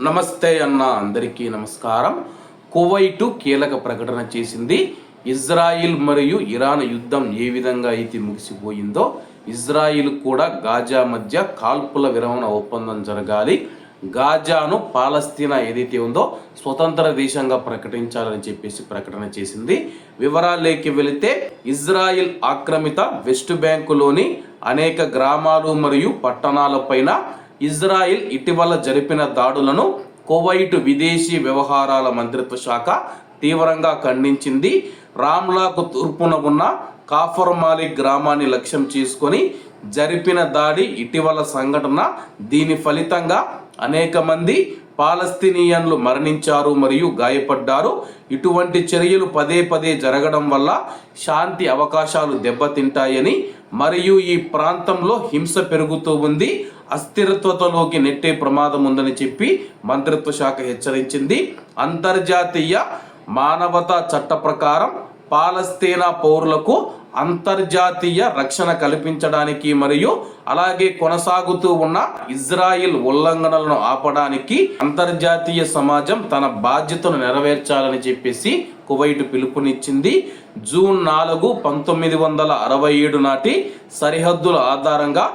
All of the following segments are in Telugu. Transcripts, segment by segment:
నమస్తే అన్న అందరికీ నమస్కారం. కువైటు కీలక ప్రకటన చేసింది. ఇజ్రాయిల్ మరియు ఇరాన్ యుద్ధం ఏ విధంగా అయితే ముగిసిపోయిందో ఇజ్రాయిల్ కూడా గాజా మధ్య కాల్పుల విరమణ ఒప్పందం జరగాలి. గాజాను పాలస్తీనా ఏదైతే ఉందో స్వతంత్ర దేశంగా ప్రకటించాలని చెప్పేసి ప్రకటన చేసింది. వివరాలేకి వెళితే ఇజ్రాయిల్ ఆక్రమిత వెస్ట్ బ్యాంకులోని అనేక గ్రామాలు మరియు పట్టణాలపైన ఇజ్రాయిల్ ఇటీవల జరిపిన దాడులను కువైట్ విదేశీ వ్యవహారాల మంత్రిత్వ శాఖ తీవ్రంగా ఖండించింది. రామ్లాకు తూర్పున ఉన్న కాఫర్ మాలిక్ గ్రామాన్ని లక్ష్యం చేసుకొని జరిపిన దాడి ఇటీవల సంఘటన. దీని ఫలితంగా అనేక మంది పాలస్తీనియన్లు మరణించారు మరియు గాయపడ్డారు. ఇటువంటి చర్యలు పదే పదే జరగడం వల్ల శాంతి అవకాశాలు దెబ్బతింటాయని మరియు ఈ ప్రాంతంలో హింస పెరుగుతూ ఉంది. అస్థిరత్వతలోకి నెట్టే ప్రమాదం ఉందని చెప్పి మంత్రిత్వ శాఖ హెచ్చరించింది. అంతర్జాతీయ మానవతా చట్ట ప్రకారం పాలస్తీనా పౌరులకు అంతర్జాతీయ రక్షణ కల్పించడానికి మరియు అలాగే కొనసాగుతూ ఉన్న ఇజ్రాయిల్ ఉల్లంఘనలను ఆపడానికి అంతర్జాతీయ సమాజం తన బాధ్యతను నెరవేర్చాలని చెప్పేసి కువైట్ పిలుపునిచ్చింది. జూన్ నాలుగు పంతొమ్మిది వందల అరవై ఏడు నాటి సరిహద్దుల ఆధారంగా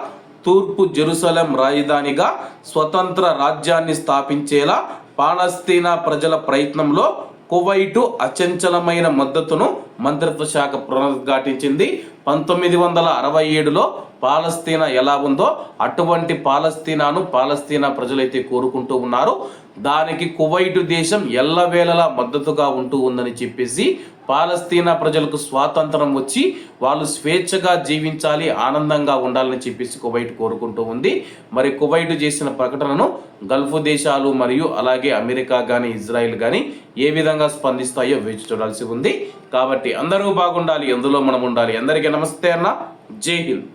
తూర్పు జెరూసలం రాజధానిగా స్వతంత్ర రాజ్యాన్ని స్థాపించేలా పాలస్తీనా ప్రజల ప్రయత్నంలో కువైటు అచంచలమైన మద్దతును మంత్రిత్వ శాఖ పునరుద్ఘాటించింది. పంతొమ్మిది వందల అరవై ఏడులో పాలస్తీనా ఎలా ఉందో అటువంటి పాలస్తీనాను పాలస్తీనా ప్రజలైతే కోరుకుంటూ ఉన్నారు. దానికి కువైటు దేశం ఎల్లవేళలా మద్దతుగా ఉంటూ ఉందని చెప్పేసి పాలస్తీనా ప్రజలకు స్వాతంత్రం వచ్చి వాళ్ళు స్వేచ్ఛగా జీవించాలి ఆనందంగా ఉండాలని చెప్పేసి కువైట్ కోరుకుంటూ ఉంది. మరి కువైట్ చేసిన ప్రకటనను గల్ఫ్ దేశాలు మరియు అలాగే అమెరికా కానీ ఇజ్రాయిల్ కానీ ఏ విధంగా స్పందిస్తాయో వేచి చూడాల్సి ఉంది. కాబట్టి అందరూ బాగుండాలి ఎందులో మనం ఉండాలి. అందరికీ నమస్తే అన్న. జై హింద్.